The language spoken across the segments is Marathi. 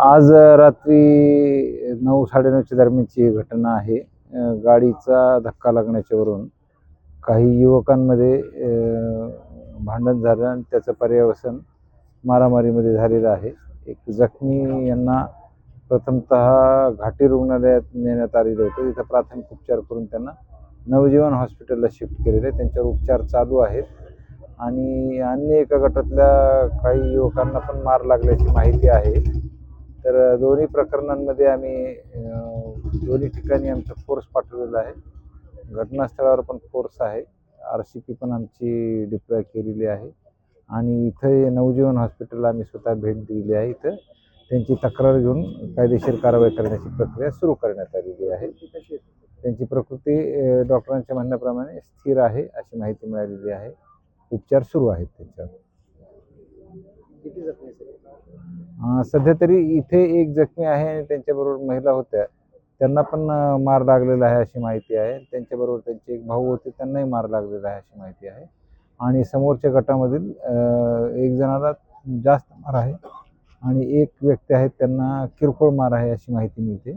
आज रात्री नऊ साडेनऊच्या दरम्यानची घटना आहे. गाडीचा धक्का लागण्याच्यावरून काही युवकांमध्ये भांडण झालं आणि त्याचं पर्यावसन मारामारीमध्ये झालेलं आहे. एक जखमी यांना प्रथमतः घाटी रुग्णालयात नेण्यात आलेलं होतं. तिथं प्राथमिक उपचार करून त्यांना नवजीवन हॉस्पिटलला शिफ्ट केलेलं आहे. त्यांच्यावर उपचार चालू आहेत. आणि अन्य एका गटातल्या काही युवकांना पण मार लागल्याची माहिती आहे. तर दोन्ही प्रकरणांमध्ये आम्ही दोन्ही ठिकाणी आमचा फोर्स पाठवलेला आहे. घटनास्थळावर पण फोर्स आहे. आर सी पी पण आमची डिप्लॉय केलेली आहे. आणि इथं नवजीवन हॉस्पिटलला आम्ही स्वतः भेट दिलेली आहे इथं. त्यांची तक्रार घेऊन कायदेशीर कारवाई करण्याची प्रक्रिया सुरू करण्यात आलेली आहे. त्यांची प्रकृती डॉक्टरांच्या म्हणण्याप्रमाणे स्थिर आहे अशी माहिती मिळालेली आहे. उपचार सुरू आहेत त्यांच्यावर. जखमी सर सध्या तरी इथे एक जखमी आहे आणि त्यांच्याबरोबर महिला होत्या. त्यांना पण मार लागलेला आहे अशी माहिती आहे. त्यांच्याबरोबर त्यांचे एक भाऊ होते त्यांनाही मार लागलेला आहे अशी माहिती आहे. आणि समोरच्या गटामधील एक जणाला जास्त मार आहे आणि एक व्यक्ती आहेत त्यांना किरकोळ मार आहे अशी माहिती मिळते.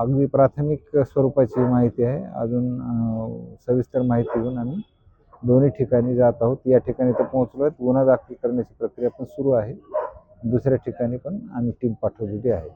अगदी प्राथमिक स्वरूपाची माहिती आहे. अजून सविस्तर माहिती घेऊन आम्ही दोन्ही ठिकाणी जात आहोत. या ठिकाणी तर पोहोचलो आहेत गुन्हा दाखल करण्याची प्रक्रिया पण सुरू आहे. दुसऱ्या ठिकाणी पण आम्ही टीम पाठवलेली आहे.